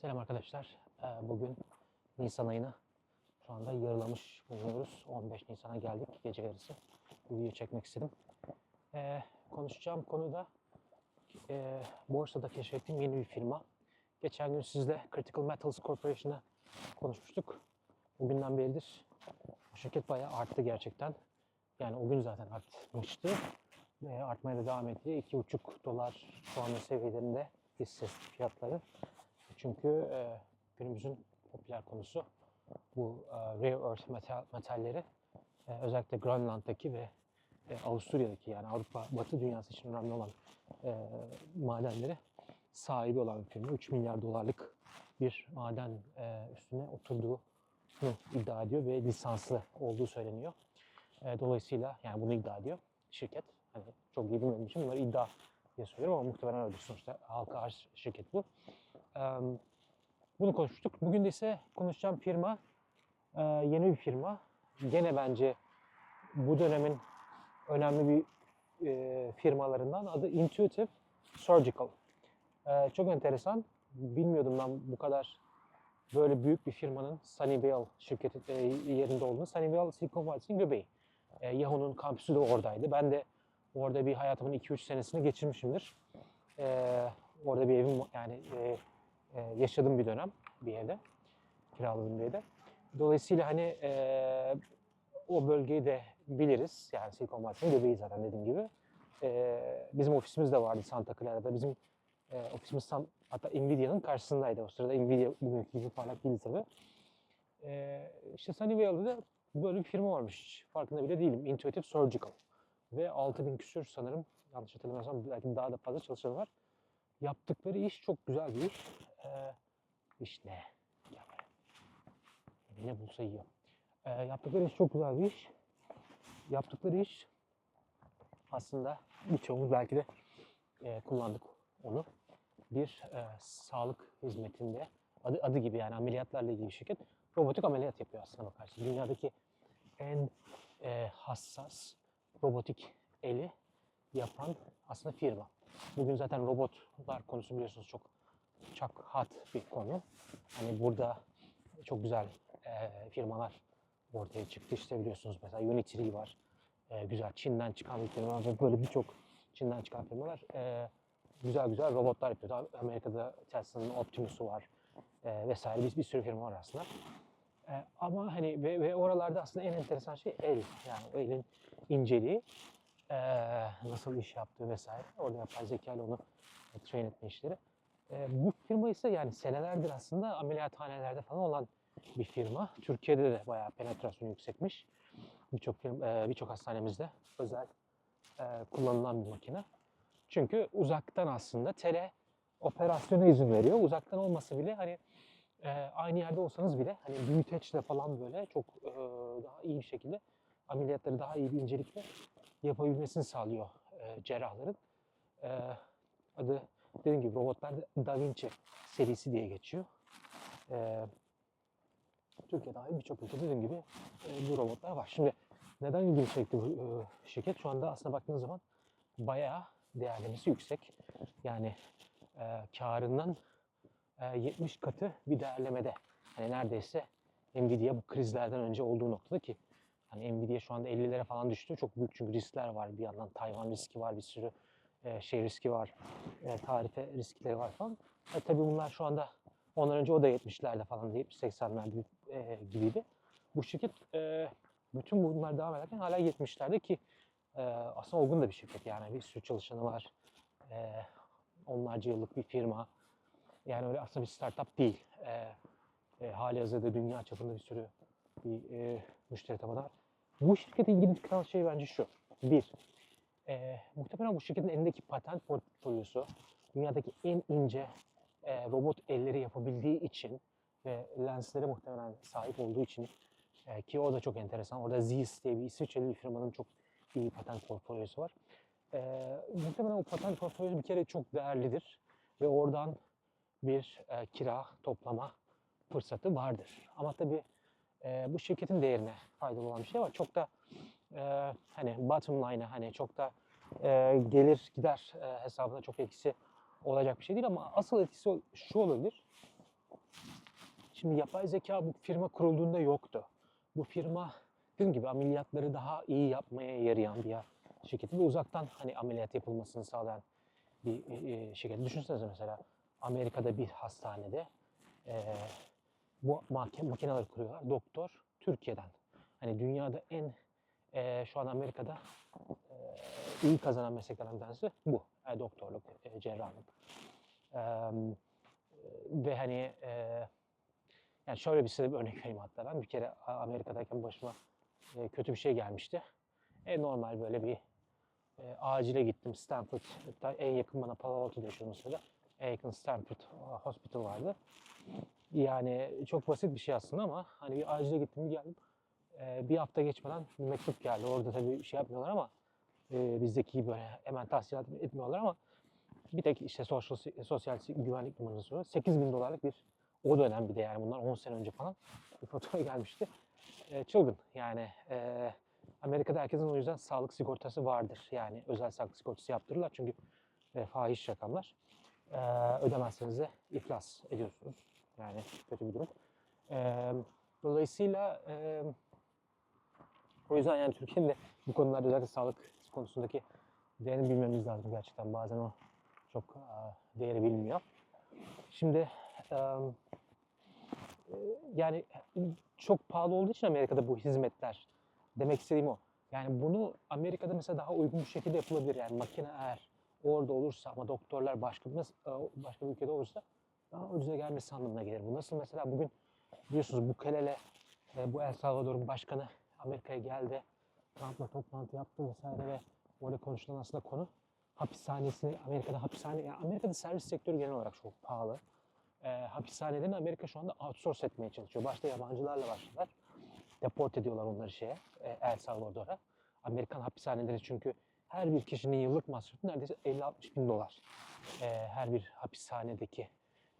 Selam arkadaşlar. Ee, Bugün Nisan ayını şu anda yarılamış bulunuyoruz. 15 Nisan'a geldik gece yarısı. Bir video çekmek istedim. Ee, konuşacağım konu da e, borsada keşfettiğim yeni bir firma. Geçen gün sizle Critical Metals Corporation'ı konuşmuştuk. Bugünden beridir bu şirket bayağı arttı gerçekten. Yani o gün zaten artmıştı. Artmaya da devam etti. 2,5 dolar şu anda seviyelerinde hisse fiyatları. Çünkü e, günümüzün popüler konusu bu e, rare earth metal, metalleri e, özellikle Grönland'daki ve e, Avusturya'daki yani Avrupa Batı dünyası için önemli olan e, madenleri sahibi olan bir firma. 3 milyar dolarlık bir maden e, üstüne oturduğunu iddia ediyor ve lisanslı olduğu söyleniyor. E, dolayısıyla yani bunu iddia ediyor şirket. Hani çok iyi bilmediğim için bunları iddia diye söylüyorum ama muhtemelen öyle sonuçta halka arz şirket bu. Bunu konuşmuştuk. Bugün de ise konuşacağım firma e, yeni bir firma. Gene bence bu dönemin önemli bir e, firmalarından adı Intuitive Surgical. E, Çok enteresan. Bilmiyordum ben bu kadar böyle büyük bir firmanın Sunnyvale şirketi yerinde olduğunu. Sunnyvale Silicon Valley'in göbeği. Yahoo'nun kampüsü de oradaydı. Ben de orada bir hayatımın 2-3 senesini geçirmişimdir. Orada bir evim yani e, yaşadım bir dönem bir evde. Kiraladığım bir evde. Dolayısıyla hani e, o bölgeyi de biliriz. Yani Silicon Valley'in göbeği zaten dediğim gibi. E, bizim ofisimiz de vardı Santa Clara'da. Bizim e, ofisimiz tam hatta Nvidia'nın karşısındaydı. O sırada Nvidia bugünkü gibi parlak değildi tabii. E, işte Sunnyvale'da da böyle bir firma varmış. Farkında bile değilim. Intuitive Surgical. Ve 6000 küsür sanırım. Yanlış hatırlamıyorsam belki daha da fazla çalışanı var. Yaptıkları iş çok güzel bir iş. Ee, iş ne? Gel buraya. Ne bulsa yiyor. Ee, yaptıkları iş çok güzel bir iş. Yaptıkları iş aslında birçoğumuz belki de e, kullandık onu. Bir e, sağlık hizmetinde adı, adı gibi yani ameliyatlarla ilgili bir şirket robotik ameliyat yapıyor aslına bakarsın. Dünyadaki en e, hassas robotik eli yapan aslında firma. Bugün zaten robotlar konusu biliyorsunuz çok çok hot bir konu. Hani burada çok güzel e, firmalar ortaya çıktı. İşte biliyorsunuz mesela Unity var. E, güzel Çin'den çıkan bir firma ve böyle birçok Çin'den çıkan firmalar e, güzel güzel robotlar yapıyor. Amerika'da Tesla'nın Optimus'u var e, vesaire bir, bir sürü firma var aslında. E, ama hani ve, ve oralarda aslında en enteresan şey el. Yani elin inceliği. e, nasıl iş yaptığı vesaire. Orada yapay zeka ile onu train etme işleri. E, bu firma ise yani senelerdir aslında ameliyathanelerde falan olan bir firma. Türkiye'de de bayağı penetrasyonu yüksekmiş. Birçok e, birçok hastanemizde özel e, kullanılan bir makine. Çünkü uzaktan aslında tele operasyona izin veriyor. Uzaktan olması bile hani e, aynı yerde olsanız bile hani büyüteçle falan böyle çok daha iyi bir şekilde ameliyatları daha iyi bir incelikle yapabilmesini sağlıyor cerrahların. Adı dediğim gibi robotlar da Vinci serisi diye geçiyor. E, Türkiye dahil birçok ülkede dediğim gibi e, bu robotlar var. Şimdi neden ilgimi çekti bu e, şirket? Şu anda aslında baktığınız zaman bayağı değerlemesi yüksek. Yani e, karından e, 70 katı bir değerlemede. Hani neredeyse Nvidia bu krizlerden önce olduğu noktada ki hani Nvidia şu anda 50'lere falan düştü. Çok büyük çünkü riskler var. Bir yandan Tayvan riski var, bir sürü e, şey riski var, e, tarife riskleri var falan. E, tabii bunlar şu anda ondan önce o da 70'lerde falan 70-80'lerde e, gibiydi. Bu şirket e, bütün bunlar devam ederken hala 70'lerde ki e, aslında olgun da bir şirket yani bir sürü çalışanı var. E, onlarca yıllık bir firma. Yani öyle aslında bir startup değil. E, e, hali hazırda dünya çapında bir sürü bir e, müşteri tabanı var. Bu şirkete ilgili kılan şey bence şu. Bir, e, muhtemelen bu şirketin elindeki patent portfolyosu dünyadaki en ince e, robot elleri yapabildiği için ve lenslere muhtemelen sahip olduğu için e, ki o da çok enteresan. Orada Zeiss diye bir İsviçreli bir firmanın çok iyi patent portfolyosu var. E, muhtemelen o patent portfolyosu bir kere çok değerlidir ve oradan bir e, kira toplama fırsatı vardır. Ama tabii e, bu şirketin değerine faydalı olan bir şey var. Çok da e, hani bottom line'a hani çok da e, gelir gider e, hesabına çok etkisi olacak bir şey değil ama asıl etkisi şu olabilir. Şimdi yapay zeka bu firma kurulduğunda yoktu. Bu firma dediğim gibi ameliyatları daha iyi yapmaya yarayan bir şirketi ve uzaktan hani ameliyat yapılmasını sağlayan bir e, şirket. Düşünsenize mesela Amerika'da bir hastanede e, bu makineleri kuruyorlar. Doktor Türkiye'den. Hani dünyada en e, şu an Amerika'da e, iyi kazanan mesleklerden bir tanesi bu. E, doktorluk, e, cerrahlık. E, ve hani e, yani şöyle bir size bir örnek vereyim hatta ben bir kere Amerika'dayken başıma e, kötü bir şey gelmişti. E, normal böyle bir e, acile gittim Stanford. Hatta en yakın bana Palo Alto'da yaşıyordum sırada. En yakın Stanford e, Hospital vardı. Yani çok basit bir şey aslında ama hani bir acile gittim geldim. E, bir hafta geçmeden bir mektup geldi. Orada tabii şey yapmıyorlar ama e, bizdeki böyle hemen tahsilat etmiyorlar ama bir tek işte sosyal, sosyal güvenlik numarası soruyor. 8 bin dolarlık bir o dönem bir de yani bunlar 10 sene önce falan bir fatura gelmişti. E, çılgın yani e, Amerika'da herkesin o yüzden sağlık sigortası vardır. Yani özel sağlık sigortası yaptırırlar çünkü e, fahiş rakamlar. E, ödemezseniz de iflas ediyorsunuz. Yani kötü bir durum. E, dolayısıyla e, o yüzden yani Türkiye'nin de bu konularda özellikle sağlık konusundaki değerini bilmemiz lazım gerçekten. Bazen o çok e, değeri bilmiyor. Şimdi e, e, yani çok pahalı olduğu için Amerika'da bu hizmetler demek istediğim o. Yani bunu Amerika'da mesela daha uygun bir şekilde yapılabilir. Yani makine eğer orada olursa ama doktorlar başka bir, başka bir ülkede olursa daha ucuza gelmesi anlamına gelir. Bu nasıl mesela bugün biliyorsunuz Bukelele e, bu El Salvador'un başkanı Amerika'ya geldi. Trump'la toplantı yaptı vesaire ve orada konuşulan aslında konu hapishanesi, Amerika'da hapishane, yani Amerika'da servis sektörü genel olarak çok pahalı. E, hapishanelerini Amerika şu anda outsource etmeye çalışıyor. Başta yabancılarla başladılar. Deport ediyorlar onları şeye, e, El Salvador'a. Amerikan hapishaneleri çünkü her bir kişinin yıllık masrafı neredeyse 50-60 bin dolar. E, her bir hapishanedeki.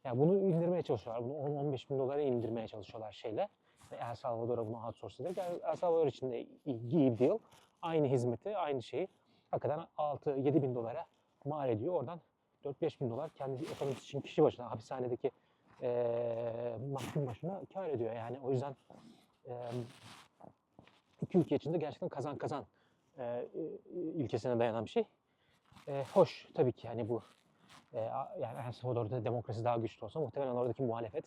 Yani bunu indirmeye çalışıyorlar. Bunu 10-15 bin dolara indirmeye çalışıyorlar şeyle. El Salvador'a bunu outsource ederek. El Salvador için de iyi deal. Aynı hizmeti, aynı şeyi hakikaten 6-7 bin dolara mal ediyor. Oradan 4-5 bin dolar kendi ekonomisi için kişi başına, hapishanedeki eee mahkum başına kar ediyor. Yani o yüzden eee iki ülke için de gerçekten kazan kazan eee, ilkesine dayanan bir şey. Eee, hoş tabii ki yani bu a- yani El Salvador'da demokrasi daha güçlü olsa muhtemelen oradaki muhalefet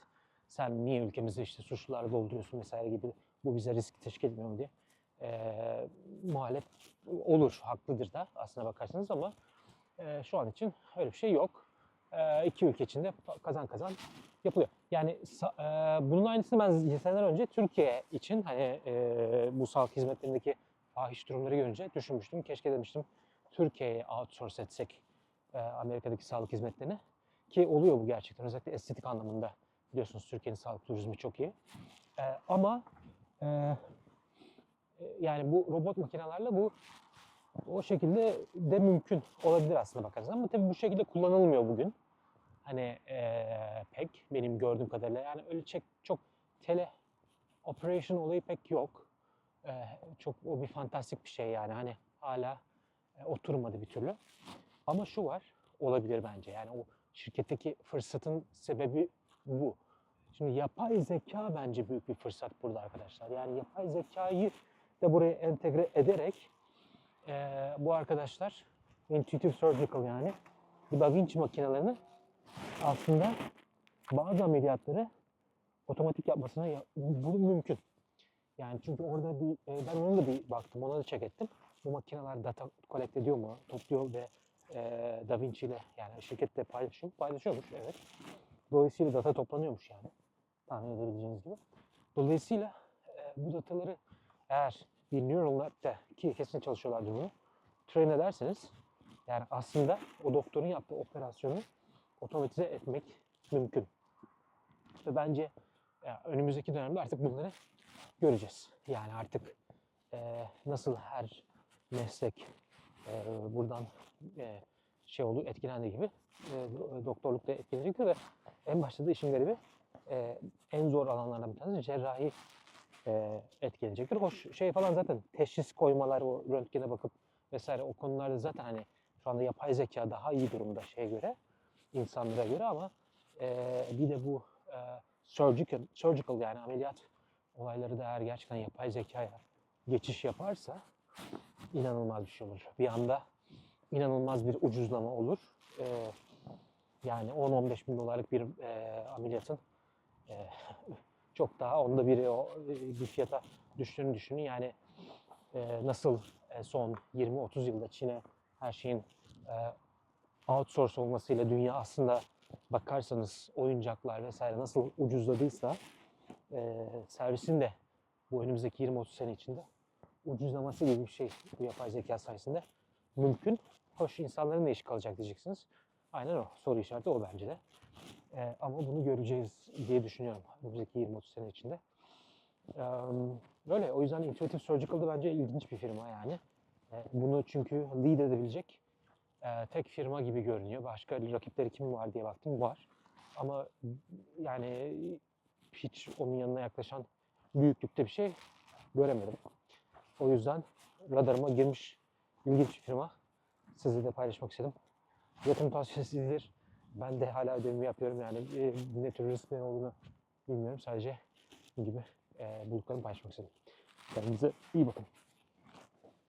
sen niye ülkemizi işte suçlularla dolduruyorsun vesaire gibi bu bize risk teşkil etmiyor mu diye eee muhalef olur, haklıdır da aslına bakarsanız ama eee, şu an için öyle bir şey yok. Eee iki ülke için de kazan kazan yapılıyor. Yani eee, bunun aynısını ben seneler önce Türkiye için hani eee, bu sağlık hizmetlerindeki fahiş durumları görünce düşünmüştüm. Keşke demiştim Türkiye'ye outsource etsek eee, Amerika'daki sağlık hizmetlerini. Ki oluyor bu gerçekten özellikle estetik anlamında biliyorsunuz Türkiye'nin sağlık turizmi çok iyi. Eee, ama eee, e, yani bu robot makinelerle bu o şekilde de mümkün olabilir aslında bakarsanız ama tabii bu şekilde kullanılmıyor bugün. Hani eee, pek benim gördüğüm kadarıyla yani öyle çok, çok tele operation olayı pek yok. Eee, çok o bir fantastik bir şey yani hani hala e, oturmadı bir türlü. Ama şu var olabilir bence yani o şirketteki fırsatın sebebi bu. Şimdi yapay zeka bence büyük bir fırsat burada arkadaşlar. Yani yapay zekayı da buraya entegre ederek eee, bu arkadaşlar Intuitive Surgical yani Vinci makinelerini aslında bazı ameliyatları otomatik yapmasına ya- bu mümkün. Yani çünkü orada bir e, ben ona da bir baktım, ona da check ettim. Bu makineler data collect ediyor mu, topluyor ve e, Da Vinci ile yani şirkette paylaşıyor, paylaşıyormuş evet. Dolayısıyla data toplanıyormuş yani tahmin edebileceğiniz gibi. Dolayısıyla e, bu dataları eğer bir neural net'te ki kesin çalışıyorlardır bunu train ederseniz yani aslında o doktorun yaptığı operasyonu otomatize etmek mümkün. Ve bence ya, önümüzdeki dönemde artık bunları göreceğiz. Yani artık e, nasıl her meslek e, buradan e, şey oldu etkilendiği gibi e, do- doktorluk da etkilenecektir ve en başta da işin garibi e, en zor alanlardan bir tanesi cerrahi e, etkilenecektir. Hoş şey falan zaten teşhis koymalar, o röntgene bakıp vesaire o konularda zaten hani şu anda yapay zeka daha iyi durumda şeye göre, insanlara göre ama e, bir de bu e, surgical, surgical yani ameliyat olayları da eğer gerçekten yapay zekaya geçiş yaparsa inanılmaz bir şey olur. Bir anda inanılmaz bir ucuzlama olur. Ee, yani 10-15 bin dolarlık bir e, ameliyatın e, çok daha onda biri o e, bir fiyata düştüğünü düşünün. Yani e, nasıl e, son 20-30 yılda Çin'e her şeyin e, outsource olmasıyla dünya aslında bakarsanız oyuncaklar vesaire nasıl ucuzladıysa e, servisin de bu önümüzdeki 20-30 sene içinde ucuzlaması gibi bir şey bu yapay zeka sayesinde mümkün. Hoş insanların ne işi kalacak diyeceksiniz. Aynen o. Soru işareti o bence de. E, ama bunu göreceğiz diye düşünüyorum önümüzdeki 20-30 sene içinde. E, böyle o yüzden Intuitive Surgical'da bence ilginç bir firma yani. E, bunu çünkü lead edebilecek e, tek firma gibi görünüyor. Başka rakipleri kim var diye baktım var. Ama yani hiç onun yanına yaklaşan büyüklükte bir şey göremedim. O yüzden radarıma girmiş ilginç bir firma. Sizle de paylaşmak istedim. Yatırım tavsiyesidir. Ben de hala ödevimi yapıyorum yani e, ne tür risk ne olduğunu bilmiyorum. Sadece gibi e, bulduklarımı paylaşmak istedim. Kendinize iyi bakın.